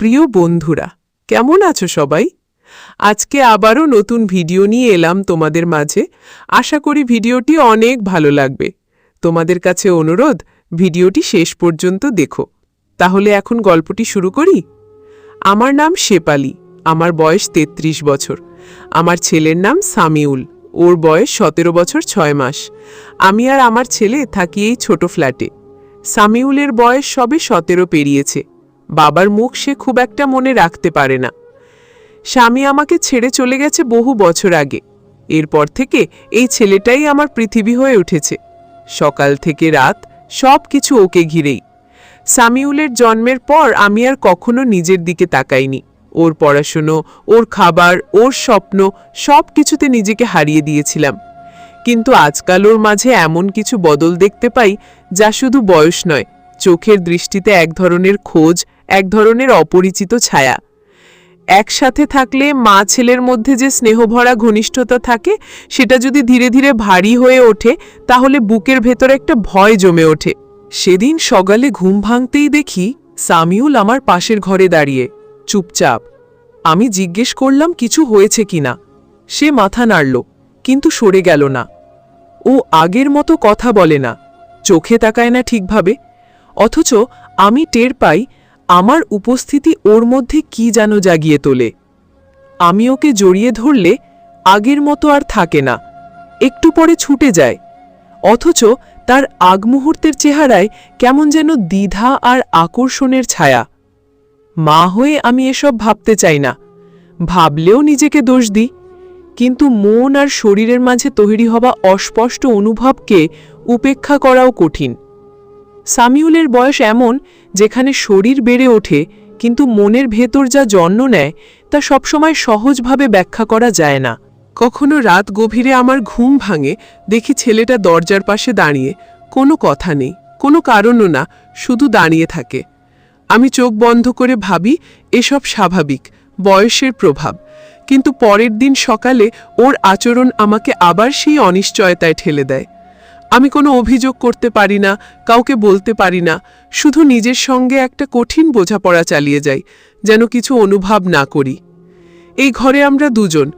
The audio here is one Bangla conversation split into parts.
প্রিয় বন্ধুরা, কেমন আছো সবাই? আজকে আবারও নতুন ভিডিও নিয়ে এলাম তোমাদের মাঝে। আশা করি ভিডিওটি অনেক ভালো লাগবে। তোমাদের কাছে অনুরোধ, ভিডিওটি শেষ পর্যন্ত দেখো। তাহলে এখন গল্পটি শুরু করি? আমার নাম শেপালি, আমার বয়স ৩৩ বছর। আমার ছেলের নাম সামিউল, ওর বয়স সতেরো বছর ছয় মাস। আমি আর আমার ছেলে থাকি এই ছোট ফ্ল্যাটে। সামিউলের বয়স সবে সতেরো পেরিয়েছে। বাবার মুখ সে খুব একটা মনে রাখতে পারে না। স্বামী আমাকে ছেড়ে চলে গেছে বহু বছর আগে। এরপর থেকে এই ছেলেটাই আমার পৃথিবী হয়ে উঠেছে। সকাল থেকে রাত সব কিছু ওকে ঘিরেই। সামিউলের জন্মের পর আমি আর কখনো নিজের দিকে তাকাইনি। ওর পড়াশুনো, ওর খাবার, ওর স্বপ্ন সব কিছুতে নিজেকে হারিয়ে দিয়েছিলাম। কিন্তু আজকাল ওর মাঝে এমন কিছু বদল দেখতে পাই যা শুধু বয়স নয়, চোখের দৃষ্টিতে এক ধরনের খোঁজ এক ধরনের অপরিচিত ছায়া। একসাথে থাকলে মা ছেলের মধ্যে যে স্নেহভরা ঘনিষ্ঠতা থাকে, সেটা যদি ধীরে ধীরে ভারী হয়ে ওঠে, তাহলে বুকের ভেতর একটা ভয় জমে ওঠে। সেদিন সকালে ঘুম ভাঙতেই দেখি সামিউল আমার পাশের ঘরে দাঁড়িয়ে। চুপচাপ। আমি জিজ্ঞেস করলাম, কিছু হয়েছে কিনা সে মাথা নাড়ল, কিন্তু সরে গেল না। ও আগের মতো কথা বলে না, চোখে তাকায় না ঠিকভাবে, অথচ আমি টের পাই আমার উপস্থিতি ওর মধ্যে কি যেন জাগিয়ে তোলে। আমি ওকে জড়িয়ে ধরলে আগের মতো আর থাকে না, একটু পরে ছুটে যায়। অথচ তার আগ মুহূর্তের চেহারায় কেমন যেন দ্বিধা আর আকর্ষণের ছায়া। মা হয়ে আমি এসব ভাবতে চাই না, ভাবলেও নিজেকে দোষ দিই। কিন্তু মন আর শরীরের মাঝে তৈরি হওয়া অস্পষ্ট অনুভবকে উপেক্ষা করাও কঠিন। সামিউলের বয়স এমন যেখানে শরীর বেড়ে ওঠে, কিন্তু মনের ভেতর যা জন্ম নেয়, তা সবসময় সহজভাবে ব্যাখ্যা করা যায় না। কখনো রাত গভীরে আমার ঘুম ভাঙে, দেখি ছেলেটা দরজার পাশে দাঁড়িয়ে, কোনো কথা নেই, কোনো কারণও না, শুধু দাঁড়িয়ে থাকে। আমি চোখ বন্ধ করে ভাবি, এসব স্বাভাবিক, বয়সের প্রভাব। কিন্তু পরের দিন সকালে ওর আচরণ আমাকে আবার সেই অনিশ্চয়তায় ঠেলে দেয়। আমি কোনো অভিযোগ করতে পারি না, কাউকে বলতে পারি না। শুধু নিজের সঙ্গে একটা কঠিন বোঝাপড়া চালিয়ে যাই, যেন কিছু অনুভব না করি। এই ঘরে আমরা দুজন,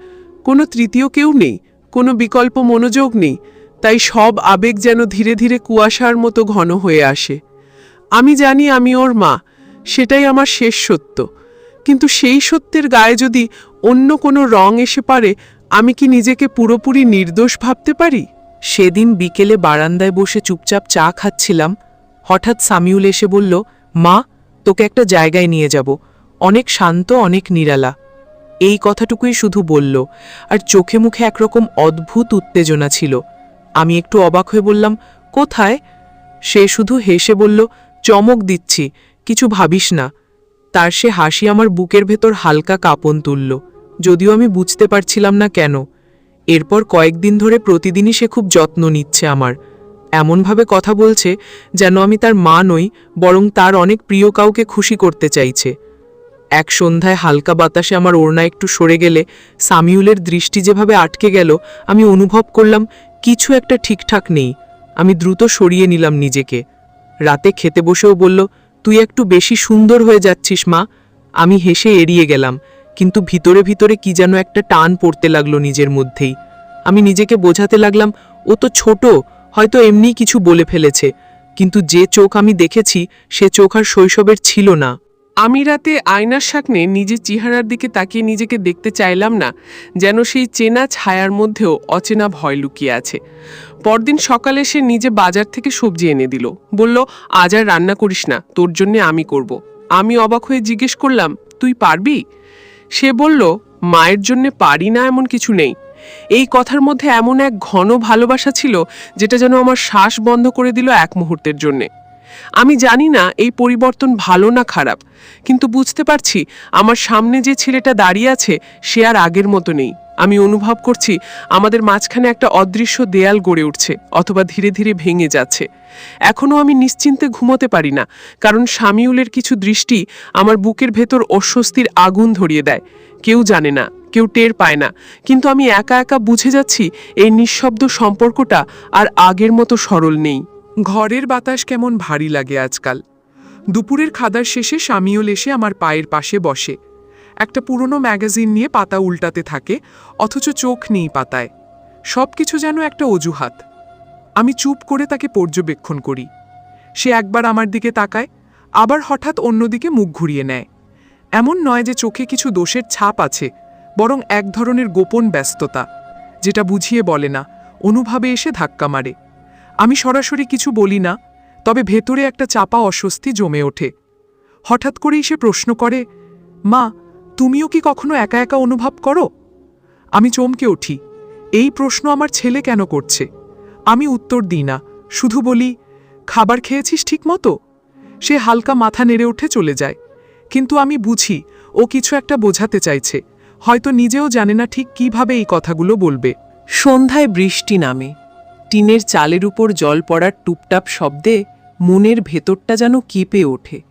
কোনো তৃতীয় কেউ নেই, কোনো বিকল্প মনোযোগ নেই, তাই সব আবেগ যেন ধীরে ধীরে কুয়াশার মতো ঘন হয়ে আসে। আমি জানি আমি ওর মা, সেটাই আমার শেষ সত্য। কিন্তু সেই সত্যের গায়ে যদি অন্য কোনো রং এসে পারে, আমি কি নিজেকে পুরোপুরি নির্দোষ ভাবতে পারি? সেদিন বিকেলে বারান্দায় বসে চুপচাপ চা খাচ্ছিলাম, হঠাৎ সামিউল এসে বলল, মা, তোকে একটা জায়গায় নিয়ে যাব। অনেক শান্ত, অনেক নিরালা। এই কথাটুকুই শুধু বলল, আর চোখে মুখে একরকম অদ্ভুত উত্তেজনা ছিল। আমি একটু অবাক হয়ে বললাম, কোথায়? সে শুধু হেসে বলল, চমক দিচ্ছি, কিছু ভাবিস না। তার সে হাসি আমার বুকের ভেতর হালকা কাঁপন তুলল, যদিও আমি বুঝতে পারছিলাম না কেন। এরপর কয়েকদিন ধরে প্রতিদিনই সে খুব যত্ন নিচ্ছে আমার। এমনভাবে কথা বলছে যেন আমি তার মা নই, বরং তার অনেক প্রিয় কাউকে খুশি করতে চাইছে। এক সন্ধ্যায় হালকা বাতাসে আমার ওড়না একটু সরে গেলে সামিউলের দৃষ্টি যেভাবে আটকে গেল, আমি অনুভব করলাম কিছু একটা ঠিকঠাক নেই। আমি দ্রুত সরিয়ে নিলাম নিজেকে। রাতে খেতে বসেও বলল, তুই একটু বেশি সুন্দর হয়ে যাচ্ছিস মা। আমি হেসে এড়িয়ে গেলাম। কিন্তু ভিতরে ভিতরে কি যেন একটা টান পড়তে লাগল নিজের মধ্যেই। আমি নিজেকে বোঝাতে লাগলাম, ও তো ছোট, হয়তো এমনি কিছু বলে ফেলেছে। কিন্তু যে চোখ আমি দেখেছি, সে চোখ আর শৈশবের ছিল না। আমি রাতে আয়নার সামনে নিজের চেহারার দিকে তাকিয়ে নিজেকে দেখতে চাইলাম না, যেন সেই চেনা ছায়ার মধ্যেও অচেনা ভয় লুকিয়ে আছে। পরদিন সকালে সে নিজে বাজার থেকে সবজি এনে দিল। বলল, আজ আর রান্না করিস না, তোর জন্যে আমি করব। আমি অবাক হয়ে জিজ্ঞেস করলাম, তুই পারবি? সে বলল, মায়ের জন্য পারি না এমন কিছু নেই। এই কথার মধ্যে এমন এক ঘন ভালোবাসা ছিল, যেটা যেন আমার শ্বাস বন্ধ করে দিল এক মুহূর্তের জন্যে। আমি জানি না এই পরিবর্তন ভালো না খারাপ, কিন্তু বুঝতে পারছি আমার সামনে যে ছেলেটা দাঁড়িয়ে আছে, সে আর আগের মতো নেই। আমি অনুভব করছি আমাদের মাঝখানে একটা অদৃশ্য দেয়াল গড়ে উঠছে অথবা ধীরে ধীরে ভেঙে যাচ্ছে। এখনও আমি নিশ্চিন্তে ঘুমোতে পারি না, কারণ স্বামীউলের কিছু দৃষ্টি আমার বুকের ভেতর অস্বস্তির আগুন ধরিয়ে দেয়। কেউ জানে না, কেউ টের পায় না, কিন্তু আমি একা একা বুঝে যাচ্ছি এই নিঃশব্দ সম্পর্কটা আর আগের মতো সরল নেই। ঘরের বাতাস কেমন ভারী লাগে আজকাল। দুপুরের খাদার শেষে স্বামীও এসে আমার পায়ের পাশে বসে। একটা পুরনো ম্যাগাজিন নিয়ে পাতা উল্টাতে থাকে, অথচ চোখ নেই পাতায়। সব কিছু যেন একটা অজুহাত। আমি চুপ করে তাকে পর্যবেক্ষণ করি। সে একবার আমার দিকে তাকায়, আবার হঠাৎ অন্যদিকে মুখ ঘুরিয়ে নেয়। এমন নয় যে চোখে কিছু দোষের ছাপ আছে, বরং এক ধরনের গোপন ব্যস্ততা, যেটা বুঝিয়ে বলে না, অনুভাবে এসে ধাক্কা মারে। আমি সরাসরি কিছু বলি না, তবে ভেতরে একটা চাপা অস্বস্তি জমে ওঠে। হঠাৎ করেই সে প্রশ্ন করে, মা তুমিও কি কখনো একা একা অনুভব করো? আমি চমকে উঠি। এই প্রশ্ন আমার ছেলে কেন করছে? আমি উত্তর দিই না, শুধু বলি, খাবার খেয়েছিস ঠিক মতো সে হালকা মাথা নেড়ে উঠে চলে যায়। কিন্তু আমি বুঝি, ও কিছু একটা বোঝাতে চাইছে। হয়তো নিজেও জানে না ঠিক কীভাবে এই কথাগুলো বলবে। সন্ধ্যায় বৃষ্টি নামে। টিনের চালের উপর জল পড়ার টুপটাপ শব্দে মনের ভেতরটা যেন কেঁপে ওঠে।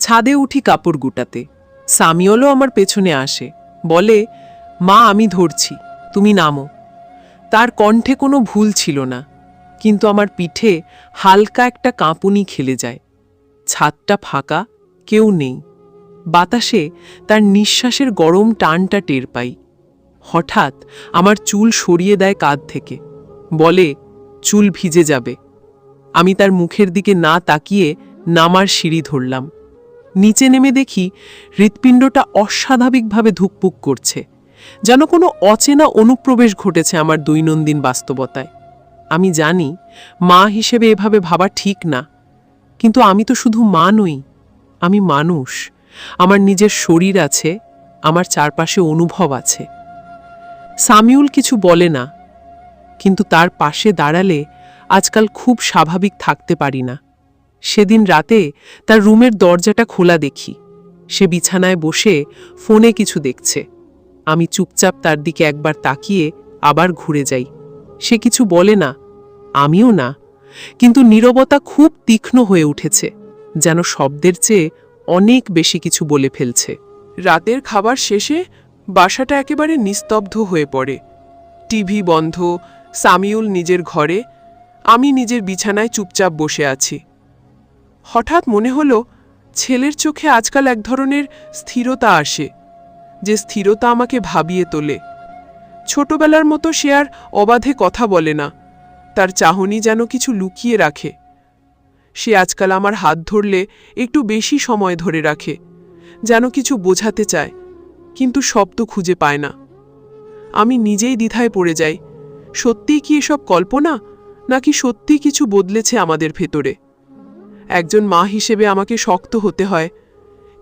ছাদে উঠি কাপড় গুটাতে। সামিওলও আমার পেছনে আসে, বলে, মা, আমি ধরছি, তুমি নামো। তার কণ্ঠে কোনো ভুল ছিল না, কিন্তু আমার পিঠে হালকা একটা কাঁপুনি খেলে যায়। ছাদটা ফাঁকা, কেউ নেই। বাতাসে তার নিঃশ্বাসের গরম টানটা টের পাই। হঠাৎ আমার চুল সরিয়ে দেয় কাঁধ থেকে, বলে, চুল ভিজে যাবে। আমি তার মুখের দিকে না তাকিয়ে নামার সিঁড়ি ধরলাম। নিচে নেমে দেখি হৃৎপিণ্ডটা অস্বাভাবিকভাবে ধুকপুক করছে, যেন কোনো অচেনা অনুপ্রবেশ ঘটেছে আমার দৈনন্দিন বাস্তবতায়। আমি জানি মা হিসেবে এভাবে ভাবা ঠিক না, কিন্তু আমি তো শুধু মা নই, আমি মানুষ, আমার নিজের শরীর আছে, আমার চারপাশে অনুভব আছে। সামিউল কিছু বলে না, কিন্তু তার পাশে দাঁড়ালে আজকাল খুব স্বাভাবিক থাকতে পারি না। সেদিন রাতে তার রুমের দরজাটা খোলা দেখি। সে বিছানায় বসে ফোনে কিছু দেখছে। আমি চুপচাপ তার দিকে একবার তাকিয়ে আবার ঘুরে যাই। সে কিছু বলে না, আমিও না, কিন্তু নীরবতা খুব তীক্ষ্ণ হয়ে উঠেছে, যেন শব্দের চেয়ে অনেক বেশি কিছু বলে ফেলছে। রাতের খাবার শেষে বাসাটা একেবারে নিস্তব্ধ হয়ে পড়ে। টিভি বন্ধ, সামিউল নিজের ঘরে, আমি নিজের বিছানায় চুপচাপ বসে আছি। হঠাৎ মনে হলো, ছেলের চোখে আজকাল এক ধরনের স্থিরতা আসে, যে স্থিরতা আমাকে ভাবিয়ে তোলে। ছোটবেলার মতো সে আর অবাধে কথা বলে না, তার চাহনি যেন কিছু লুকিয়ে রাখে। সে আজকাল আমার হাত ধরলে একটু বেশি সময় ধরে রাখে, যেন কিছু বোঝাতে চায়, কিন্তু শব্দ খুঁজে পায় না। আমি নিজেই দ্বিধায় পড়ে যাই, সত্যিই কি এসব কল্পনা, নাকি সত্যি কিছু বদলেছে আমাদের ভেতরে? একজন মা হিসেবে আমাকে শক্ত হতে হয়।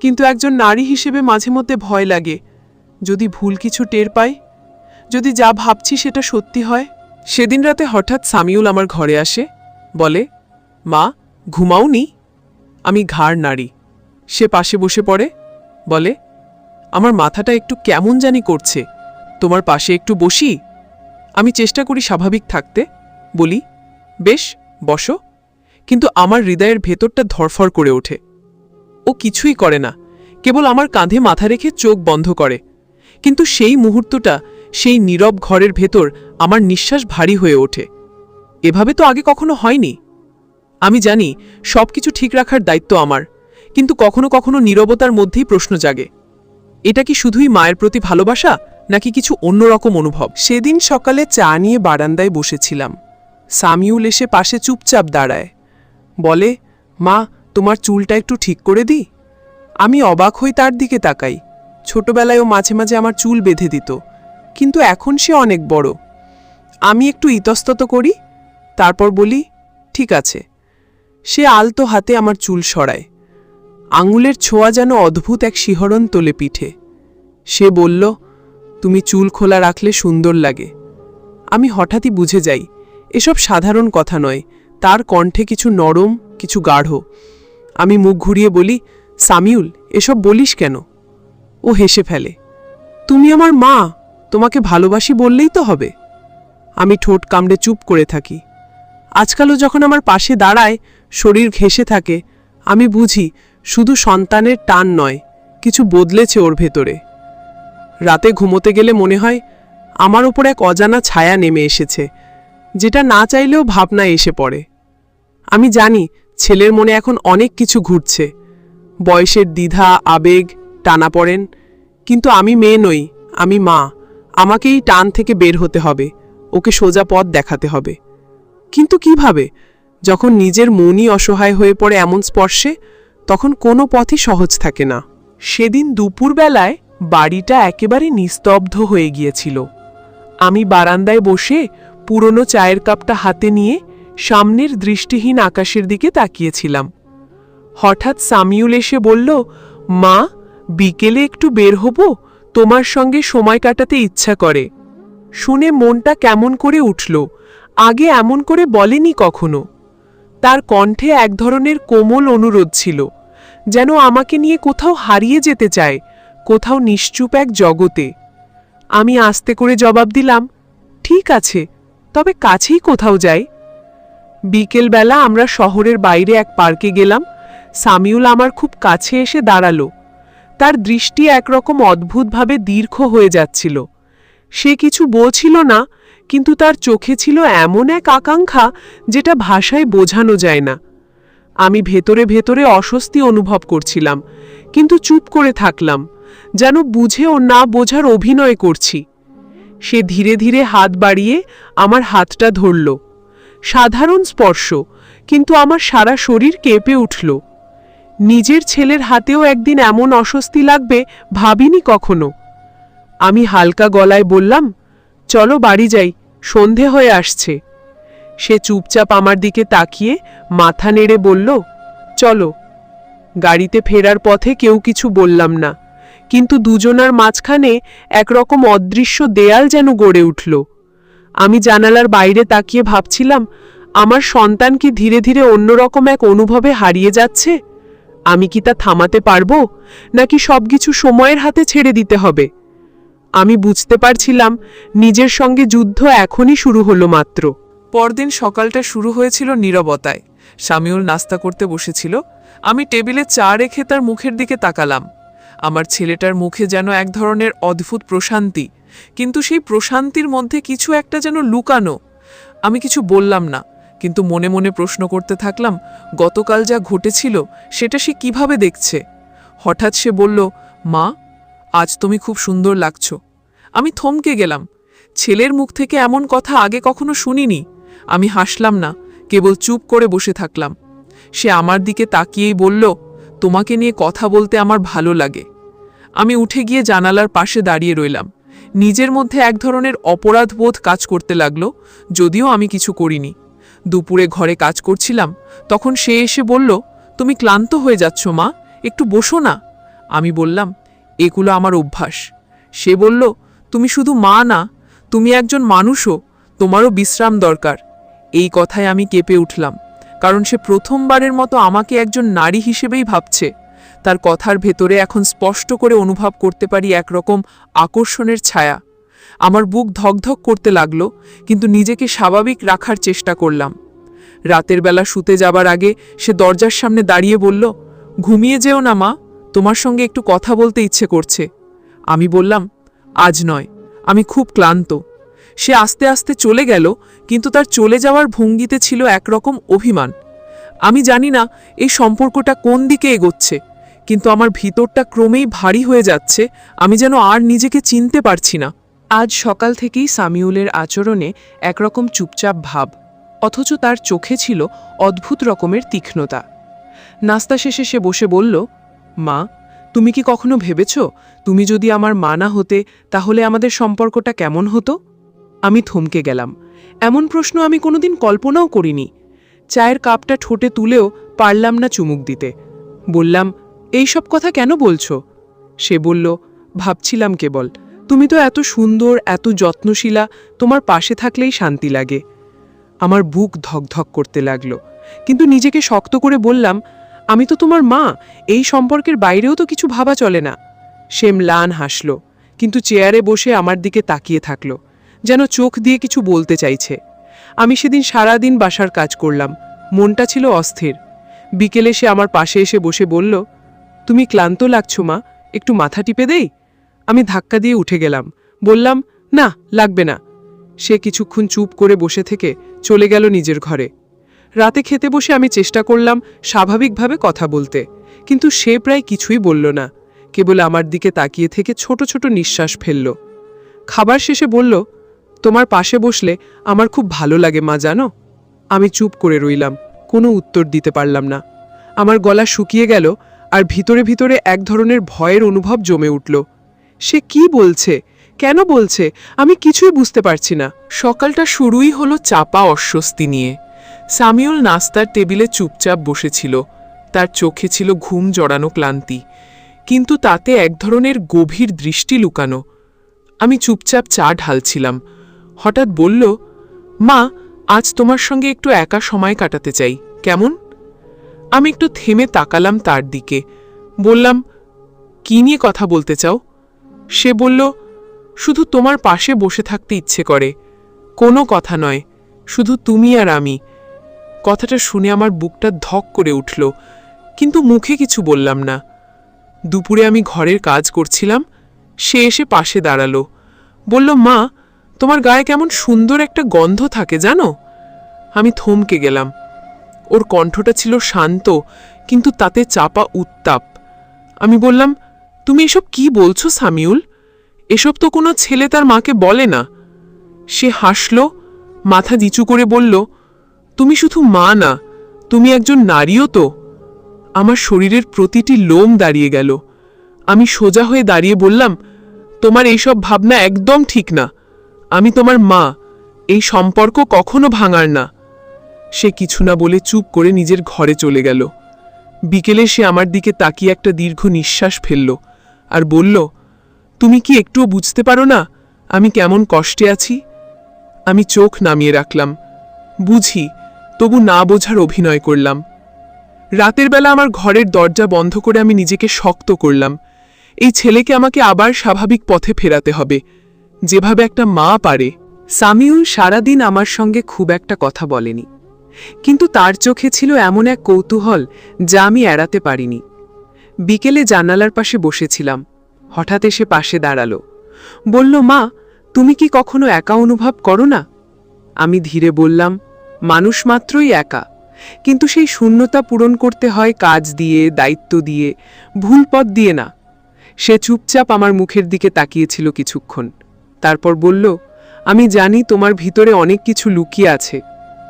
কিন্তু একজন নারী হিসেবে মাঝে মধ্যে ভয় লাগে। যদি ভুল কিছু টের পাই, যদি যা ভাবছি সেটা সত্যি হয়, সেদিন রাতে হঠাৎ সামিউল আমার ঘরে আসে, বলে, মা, ঘুমাওনি? আমি ঘাড় নাড়ি। সে পাশে বসে পড়ে, বলে, আমার মাথাটা একটু কেমন জানি করছে। তোমার পাশে একটু বসি? আমি চেষ্টা করি স্বাভাবিক থাকতে। বলি, বেশ, বসো। কিন্তু আমার হৃদয়ের ভেতরটা ধরফর করে ওঠে। ও কিছুই করে না, কেবল আমার কাঁধে মাথা রেখে চোখ বন্ধ করে। কিন্তু সেই মুহূর্তটা, সেই নীরব ঘরের ভেতর আমার নিঃশ্বাস ভারী হয়ে ওঠে। এভাবে তো আগে কখনো হয়নি। আমি জানি সব কিছু ঠিক রাখার দায়িত্ব আমার, কিন্তু কখনো কখনো নীরবতার মধ্যেই প্রশ্ন জাগে। এটা কি শুধুই মায়ের প্রতি ভালোবাসা, নাকি কিছু অন্যরকম অনুভব? সেদিন সকালে চা নিয়ে বারান্দায় বসেছিলাম। সামিউল এসে পাশে চুপচাপ দাঁড়ায়। বলে, মা, তোমার চুলটা একটু ঠিক করে দিই? আমি অবাক হই তার দিকে তাকাই। ছোটবেলায় ও মাঝে মাঝে আমার চুল বেঁধে দিত, কিন্তু এখন সে অনেক বড়। আমি একটু ইতস্তত করি, তারপর বলি, ঠিক আছে। সে আলতো হাতে আমার চুল সরায়। আঙুলের ছোঁয়া যেন অদ্ভুত এক শিহরণ তোলে পিঠে। সে বলল, তুমি চুল খোলা রাখলে সুন্দর লাগে। আমি হঠাৎই বুঝে যাই, এসব সাধারণ কথা নয় তার কণ্ঠে কিছু নরম, কিছু গাঢ়। আমি মুখ ঘুরিয়ে বলি, সামিউল, এসব বলিস কেন? ও হেসে ফেলে, তুমি আমার মা, তোমাকে ভালোবাসি বললেই তো হবে। আমি ঠোঁট কামড়ে চুপ করে থাকি। আজকালও যখন আমার পাশে দাঁড়ায়, শরীর ঘেঁষে থাকে, আমি বুঝি শুধু সন্তানের টান নয়, কিছু বদলেছে ওর ভেতরে। রাতে ঘুমোতে গেলে মনে হয় আমার ওপর এক অজানা ছায়া নেমে এসেছে। যেটা না চাইলেও ভাবনা এসে পড়ে। আমি জানি ছেলের মনে এখন অনেক কিছু ঘুরছে। বয়সের দ্বিধা, আবেগ টানা পড়েন। কিন্তু আমি মেয়ে নই, আমি মা। আমাকে এই টান থেকে বের হতে হবে, ওকে সোজা পথ দেখাতে হবে। কিন্তু কীভাবে? যখন নিজের মনই অসহায় হয়ে পড়ে এমন স্পর্শে, তখন কোনো পথই সহজ থাকে না। সেদিন দুপুরবেলায় বাড়িটা একেবারে নিস্তব্ধ হয়ে গিয়েছিল। আমি বারান্দায় বসে পুরনো চায়ের কাপটা হাতে নিয়ে সামনের দৃষ্টিহীন আকাশের দিকে তাকিয়েছিলাম। হঠাৎ সামিউল এসে বলল, মা, বিকেলে একটু বের হব? তোমার সঙ্গে সময় কাটাতে ইচ্ছা করে। শুনে মনটা কেমন করে উঠল, আগে এমন করে বলেনি কখনো। তার কণ্ঠে এক ধরনের কোমল অনুরোধ ছিল, যেন আমাকে নিয়ে কোথাও হারিয়ে যেতে চায়, কোথাও নিশ্চুপ এক জগতে। আমি আস্তে করে জবাব দিলাম, ঠিক আছে তবে কাছেই কোথাও যাই। বিকেলবেলা আমরা শহরের বাইরে এক পার্কে গেলাম। সামিউল আমার খুব কাছে এসে দাঁড়াল। তার দৃষ্টি একরকম অদ্ভুতভাবে দীর্ঘ হয়ে যাচ্ছিল। সে কিছু বলছিল না, কিন্তু তার চোখে ছিল এমন এক আকাঙ্ক্ষা যেটা ভাষায় বোঝানো যায় না। আমি ভেতরে ভেতরে অস্বস্তি অনুভব করছিলাম, কিন্তু চুপ করে থাকলাম, যেন বুঝে ও না বোঝার অভিনয় করছি। সে ধীরে ধীরে হাত বাড়িয়ে আমার হাতটা ধরল। সাধারণ স্পর্শ, কিন্তু আমার সারা শরীর কেঁপে উঠল। নিজের ছেলের হাতেও একদিন এমন অস্বস্তি লাগবে ভাবিনি কখনো। আমি হালকা গলায় বললাম, চলো বাড়ি যাই, সন্ধে হয়ে আসছে। সে চুপচাপ আমার দিকে তাকিয়ে মাথা নেড়ে বলল, চলো। গাড়িতে ফেরার পথে কেউ কিছু বললাম না। কিন্তু দুজনার মাঝখানে একরকম অদৃশ্য দেয়াল যেন গড়ে উঠল। আমি জানালার বাইরে তাকিয়ে ভাবছিলাম, আমার সন্তান কি ধীরে ধীরে অন্যরকম এক অনুভবে হারিয়ে যাচ্ছে? আমি কি তা থামাতে পারব, নাকি সবকিছু সময়ের হাতে ছেড়ে দিতে হবে? আমি বুঝতে পারছিলাম, নিজের সঙ্গে যুদ্ধ এখনই শুরু হলো মাত্র। পরদিন সকালটা শুরু হয়েছিল নীরবতায়। শামিউল নাস্তা করতে বসেছিল। আমি টেবিলে চা রেখে তার মুখের দিকে তাকালাম। আমার ছেলেটার মুখে যেন এক ধরনের অদ্ভুত প্রশান্তি, কিন্তু সেই প্রশান্তির মধ্যে কিছু একটা যেন লুকানো। আমি কিছু বললাম না, কিন্তু মনে মনে প্রশ্ন করতে থাকলাম, গতকাল যা ঘটেছিল সেটা সে কীভাবে দেখছে? হঠাৎ সে বলল, মা, আজ তুমি খুব সুন্দর লাগছ। আমি থমকে গেলাম। ছেলের মুখ থেকে এমন কথা আগে কখনো শুনিনি। আমি হাসলাম না, কেবল চুপ করে বসে থাকলাম। সে আমার দিকে তাকিয়েই বলল তোমাকে নিয়ে কথা বলতে আমার ভালো লাগে। আমি উঠে গিয়ে জানালার পাশে দাঁড়িয়ে রইলাম। নিজের মধ্যে এক ধরনের অপরাধবোধ কাজ করতে লাগল, যদিও আমি কিছু করিনি। দুপুরে ঘরে কাজ করছিলাম, তখন সে এসে বলল, তুমি ক্লান্ত হয়ে যাচ্ছ, মা, একটু বসো না। আমি বললাম, এগুলো আমার অভ্যাস। সে বলল, তুমি শুধু মা না, তুমি একজন মানুষও, তোমারও বিশ্রাম দরকার। এই কথায় আমি কেঁপে উঠলাম। কারণ সে প্রথমবারের মতো আমাকে একজন নারী হিসেবেই ভাবছে। তার কথার ভেতরে এখন স্পষ্ট করে অনুভব করতে পারি একরকম আকর্ষণের ছায়া। আমার বুক ধকধক করতে লাগল, কিন্তু নিজেকে স্বাভাবিক রাখার চেষ্টা করলাম। রাতের বেলা শুতে যাবার আগে সে দরজার সামনে দাঁড়িয়ে বলল, ঘুমিয়ে যেও না মা, তোমার সঙ্গে একটু কথা বলতে ইচ্ছে করছে। আমি বললাম, আজ নয়, আমি খুব ক্লান্ত। সে আস্তে আস্তে চলে গেল, কিন্তু তার চলে যাওয়ার ভঙ্গিতে ছিল একরকম অভিমান। আমি জানি না এই সম্পর্কটা কোন দিকে এগোচ্ছে, কিন্তু আমার ভিতরটা ক্রমেই ভারী হয়ে যাচ্ছে, আমি যেন আর নিজেকে চিনতে পারছি না। আজ সকাল থেকেই সামিউলের আচরণে একরকম চুপচাপ ভাব, অথচ তার চোখে ছিল অদ্ভুত রকমের তীক্ষ্ণতা। নাস্তা শেষে সে বসে বলল, মা, তুমি কি কখনো ভেবেছ, তুমি যদি আমার মা না হতে, তাহলে আমাদের সম্পর্কটা কেমন হতো? আমি থমকে গেলাম। এমন প্রশ্ন আমি কোনোদিন কল্পনাও করিনি। চায়ের কাপটা ঠোঁটে তুলেও পারলাম না চুমুক দিতে। বললাম, এই সব কথা কেন বলছো? সে বলল, ভাবছিলাম কেবল, তুমি তো এত সুন্দর, এত যত্নশীলা, তোমার পাশে থাকলেই শান্তি লাগে। আমার বুক ধকধক করতে লাগল। কিন্তু নিজেকে শক্ত করে বললাম, আমি তো তোমার মা, এই সম্পর্কের বাইরেও তো কিছু ভাবা চলে না। সে ম্লান হাসল, কিন্তু চেয়ারে বসে আমার দিকে তাকিয়ে থাকল। যেন চোখ দিয়ে কিছু বলতে চাইছে। আমি সেদিন সারাদিন বাসার কাজ করলাম। মনটা ছিল অস্থির। বিকেলে সে আমার পাশে এসে বসে বলল, তুমি ক্লান্ত লাগছো মা, একটু মাথা টিপে দেই? আমি ধাক্কা দিয়ে উঠে গেলাম। বললাম, না, লাগবে না। সে কিছুক্ষণ চুপ করে বসে থেকে চলে গেল নিজের ঘরে। রাতে খেতে বসে আমি চেষ্টা করলাম স্বাভাবিকভাবে কথা বলতে, কিন্তু সে প্রায় কিছুই বলল না। কেবল আমার দিকে তাকিয়ে থেকে ছোট ছোট নিঃশ্বাস ফেলল। খাবার শেষে বলল তোমার পাশে বসলে আমার খুব ভালো লাগে মা, জানো? আমি চুপ করে রইলাম, কোনো উত্তর দিতে পারলাম না। আমার গলা শুকিয়ে গেল আর ভিতরে ভিতরে এক ধরনের ভয়ের অনুভব জমে উঠল। সে কি বলছে? কেন বলছে? আমি কিছুই বুঝতে পারছি না। সকালটা শুরুই হলো চাপা অস্বস্তি নিয়ে। সামিউল নাস্তার টেবিলে চুপচাপ বসেছিল। তার চোখে ছিল ঘুম জড়ানো ক্লান্তি। কিন্তু তাতে এক ধরনের গভীর দৃষ্টি লুকানো। আমি চুপচাপ চা ঢালছিলাম। হঠাৎ বলল, মা, আজ তোমার সঙ্গে একটু একা সময় কাটাতে চাই, কেমন? আমি একটু থেমে তাকালাম তার দিকে। বললাম, কী নিয়ে কথা বলতে চাও? সে বলল, শুধু তোমার পাশে বসে থাকতে ইচ্ছে করে। কোনো কথা নয়, শুধু তুমি আর আমি। কথাটা শুনে আমার বুকটা ধক করে উঠল, কিন্তু মুখে কিছু বললাম না। দুপুরে আমি ঘরের কাজ করছিলাম, সে এসে পাশে দাঁড়াল। বলল, মা তোমার গায়ে কেমন সুন্দর একটা গন্ধ থাকে, জানো? আমি থমকে গেলাম। ওর কণ্ঠটা ছিল শান্ত, কিন্তু তাতে চাপা উত্তাপ। আমি বললাম, তুমি এসব কি বলছো, সামিউল? এসব তো কোনো ছেলে তার মাকে বলে না। সে হাসল, মাথা নিচু করে বলল, তুমি শুধু মা না, তুমি একজন নারীও তো। আমার শরীরের প্রতিটি লোম দাঁড়িয়ে গেল। আমি সোজা হয়ে দাঁড়িয়ে বললাম, তোমার এইসব ভাবনা একদম ঠিক না। আমি তোমার মা। এই সম্পর্ক কখনো ভাঙার না। সে কিছু না বলে চুপ করে নিজের ঘরে চলে গেল। বিকেলে সে আমার দিকে তাকিয়ে একটা দীর্ঘ নিঃশ্বাস ফেলল আর বলল, তুমি কি একটুও বুঝতে পারো না আমি কেমন কষ্টে আছি? আমি চোখ নামিয়ে রাখলাম। বুঝি, তবু না বোঝার অভিনয় করলাম। রাতের বেলা আমার ঘরের দরজা বন্ধ করে আমি নিজেকে শক্ত করলাম। এই ছেলেকে আমাকে আবার স্বাভাবিক পথে ফেরাতে হবে। যেভাবে একটা মা পারে, সামিউল সারাদিন আমার সঙ্গে খুব একটা কথা বলেনি। কিন্তু তার চোখে ছিল এমন এক কৌতূহল যা আমি এড়াতে পারিনি। বিকেলে জানালার পাশে বসেছিলাম। হঠাৎ এসে পাশে দাঁড়াল। বলল, মা, তুমি কি কখনো একা অনুভব করো না? আমি ধীরে বললাম, মানুষ মাত্রই একা। কিন্তু সেই শূন্যতা পূরণ করতে হয় কাজ দিয়ে, দায়িত্ব দিয়ে, ভুল পথ দিয়ে না। সে চুপচাপ আমার মুখের দিকে তাকিয়েছিল কিছুক্ষণ। তারপর বলল, আমি জানি তোমার ভিতরে অনেক কিছু লুকিয়ে আছে।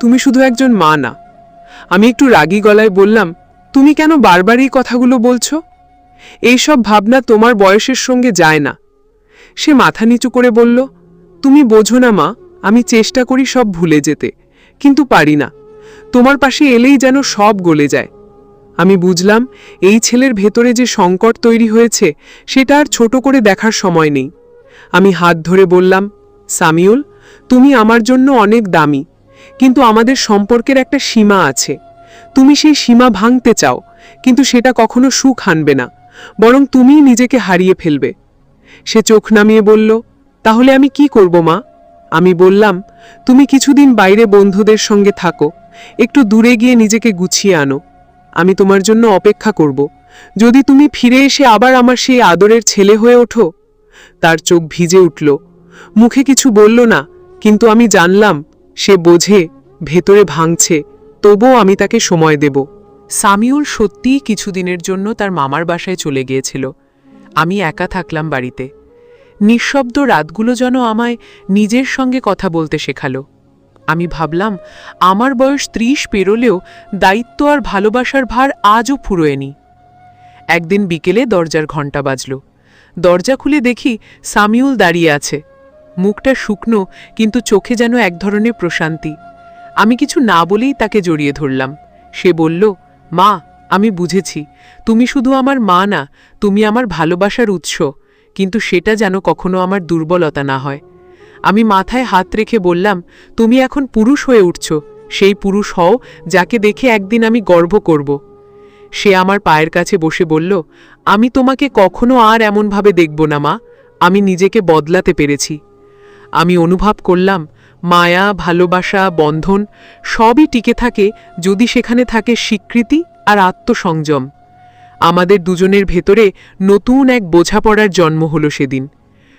তুমি শুধু একজন মা না। আমি একটু রাগী গলায় বললাম, তুমি কেন বারবার এই কথাগুলো বলছো? এইসব ভাবনা তোমার বয়সের সঙ্গে যায় না। সে মাথা নিচু করে বলল, তুমি বোঝো না মা, আমি চেষ্টা করি সব ভুলে যেতে, কিন্তু পারি না। তোমার পাশে এলেই যেন সব গলে যায়। আমি বুঝলাম, এই ছেলের ভেতরে যে সংকট তৈরি হয়েছে, সেটা আর ছোট করে দেখার সময় নেই। আমি হাত ধরে বললাম, সামিউল, তুমি আমার জন্য অনেক দামি, কিন্তু আমাদের সম্পর্কের একটা সীমা আছে। তুমি সেই সীমা ভাঙতে চাও, কিন্তু সেটা কখনো সুখ আনবে না, বরং তুমিই নিজেকে হারিয়ে ফেলবে। সে চোখ নামিয়ে বলল, তাহলে আমি কি করব মা? আমি বললাম, তুমি কিছুদিন বাইরে বন্ধুদের সঙ্গে থাকো, একটু দূরে গিয়ে নিজেকে গুছিয়ে আনো। আমি তোমার জন্য অপেক্ষা করব। যদি তুমি ফিরে এসে আবার আমার সেই আদরের ছেলে হয়ে ওঠো তার চোখ ভিজে উঠল। মুখে কিছু বলল না, কিন্তু আমি জানলাম, সে বোঝে, ভেতরে ভাঙছে, তবুও আমি তাকে সময় দেব। সামিউল সত্যিই কিছুদিনের জন্য তার মামার বাসায় চলে গিয়েছিল। আমি একা থাকলাম বাড়িতে। নিঃশব্দ রাতগুলো যেন আমায় নিজের সঙ্গে কথা বলতে শেখালো। আমি ভাবলাম, আমার বয়স ত্রিশ পেরোলেও দায়িত্ব আর ভালোবাসার ভার আজও ফুরোয়নি। একদিন বিকেলে দরজার ঘণ্টা বাজল। দরজা খুলে দেখি সামিউল দাঁড়িয়ে আছে। মুখটা শুকনো, কিন্তু চোখে যেন এক ধরনের প্রশান্তি। আমি কিছু না বলেই তাকে জড়িয়ে ধরলাম। সে বলল, মা, আমি বুঝেছি। তুমি শুধু আমার মা না, তুমি আমার ভালোবাসার উৎস। কিন্তু সেটা যেন কখনো আমার দুর্বলতা না হয়। আমি মাথায় হাত রেখে বললাম, তুমি এখন পুরুষ হয়ে উঠছ। সেই পুরুষ হও যাকে দেখে একদিন আমি গর্ব করব। সে আমার পায়ের কাছে বসে বলল, আমি তোমাকে কখনো আর এমনভাবে দেখব না, মা। আমি নিজেকে বদলাতে পেরেছি। আমি অনুভব করলাম, মায়া, ভালোবাসা, বন্ধন সবই টিকে থাকে যদি সেখানে থাকে স্বীকৃতি আর আত্মসংযম। আমাদের দুজনের ভেতরে নতুন এক বোঝাপড়ার জন্ম হলো সেদিন।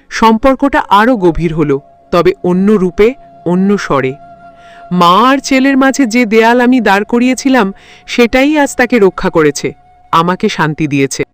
সম্পর্কটা আরও গভীর হলো, তবে অন্য রূপে, অন্য স্বরে। মা আর ছেলের মাঝে যে দেয়াল আমি দাঁড় করিয়েছিলাম, সেটাই আজ তাকে রক্ষা করেছে, আমাকে শান্তি দিয়েছে।